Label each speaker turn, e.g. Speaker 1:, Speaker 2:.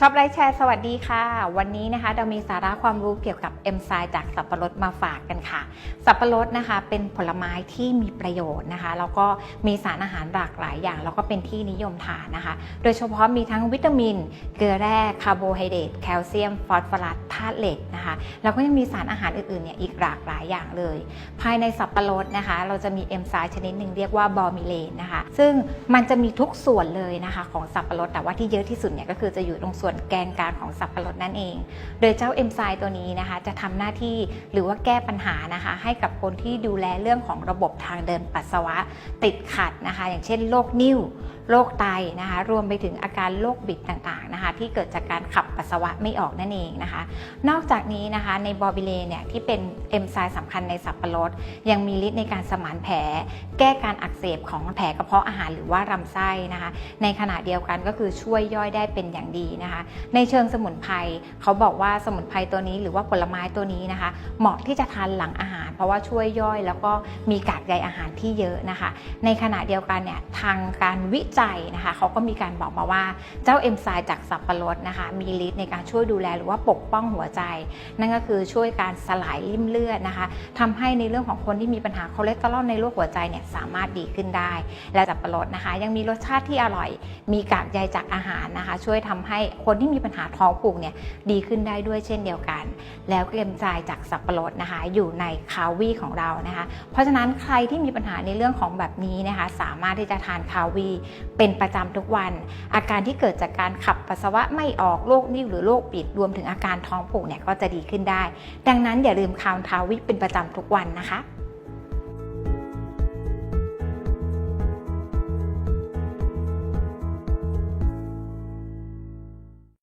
Speaker 1: ชอบไลค์แชร์สวัสดีค่ะ วันนี้นะคะเรามีสาระความรู้เกี่ยวกับเอนไซม์จากสับปะรดมาฝากกันค่ะ สับปะรดนะคะเป็นผลไม้ที่มีประโยชน์นะคะ แล้วก็มีสารอาหารหลากหลายอย่าง แล้วก็เป็นที่นิยมทานนะคะ โดยเฉพาะมีทั้งวิตามิน เกลือแร่คาร์โบไฮเดรตแคลเซียม ฟอสฟอรัสธาตุเหล็กนะคะ แล้วก็ยังมีสารอาหารอื่นๆเนี่ยอีกหลากหลายอย่างเลย ภายในสับปะรดนะคะ เราจะมีเอนไซม์ชนิดหนึ่งเรียกว่าบอร์มิเลนนะคะ ซึ่งมันจะมีทุกส่วนเลยนะคะของสับปะรดแต่ว่าที่เยอะที่สุดเนี่ยก็คือจะอยู่ตรงส่วนวนแกนกลางของสับปะรดนั่นเอง โดยเจ้าเอนไซม์ตัวนี้นะคะ จะทำหน้าที่หรือว่าแก้ปัญหานะคะ ให้กับคนที่ดูแลเรื่องของระบบทางเดินปัสสาวะติดขัดนะคะ อย่างเช่นโรคนิ่ว โรคไตนะคะ รวมไปถึงอาการโรคบิดต่างๆนะคะ ที่เกิดจากการขับปัสสาวะไม่ออกนั่นเองนะคะ นอกจากนี้นะคะในบอบิเลเนี่ยที่เป็นเอนไซม์สำคัญในสับปะรด ยังมีฤทธิ์ในการสมานแผล แก้การอักเสบของแผลกระเพาะอาหารหรือว่าลำไส้นะคะ ในขณะเดียวกันก็คือช่วยย่อยได้เป็นอย่างดีนะคะ ในเชิงสมุนไพรเขาบอกว่าสมุนไพรตัวนี้หรือว่าผลไม้ตัวนี้นะคะ เหมาะที่จะทานหลังอาหาร เพราะว่าช่วยย่อยแล้วก็มีกากใยอาหารที่เยอะนะคะ ในขณะเดียวกันเนี่ยทางการวิจัยนะคะเขาก็มีการบอกมาว่าเจ้าเอนไซม์จากสับปะรดนะคะมีฤทธิ์ในการช่วยดูแลหรือว่าปกป้องหัวใจ นั่นก็คือช่วยการสลายริ่มเลือดนะคะทำให้ในเรื่องของคนที่มีปัญหาคอเลสเตอรอลในโรคหัวใจเนี่ยสามารถดีขึ้นได้ และสับปะรดนะคะ ยังมีรสชาติที่อร่อย มีกากใยจากอาหารนะคะ ช่วยทำให้คนที่มีปัญหาท้องผูกเนี่ยดีขึ้นได้ด้วยเช่นเดียวกัน แล้วเอนไซม์จากสับปะรดนะคะ อยู่ในคาวีของเรานะคะ เพราะฉะนั้นใครที่มีปัญหาในเรื่องของแบบนี้นะคะ สามารถที่จะทานคาวีเป็นประจำทุกวัน อาการที่เกิดจากการขับปัสสาวะไม่ออกโรคนิ่วหรือโรคปิดรวมถึงอาการท้องผูกเนี่ยก็จะดีขึ้นได้ ดังนั้นอย่าลืมคาวทาวิเป็นประจำทุกวันนะคะ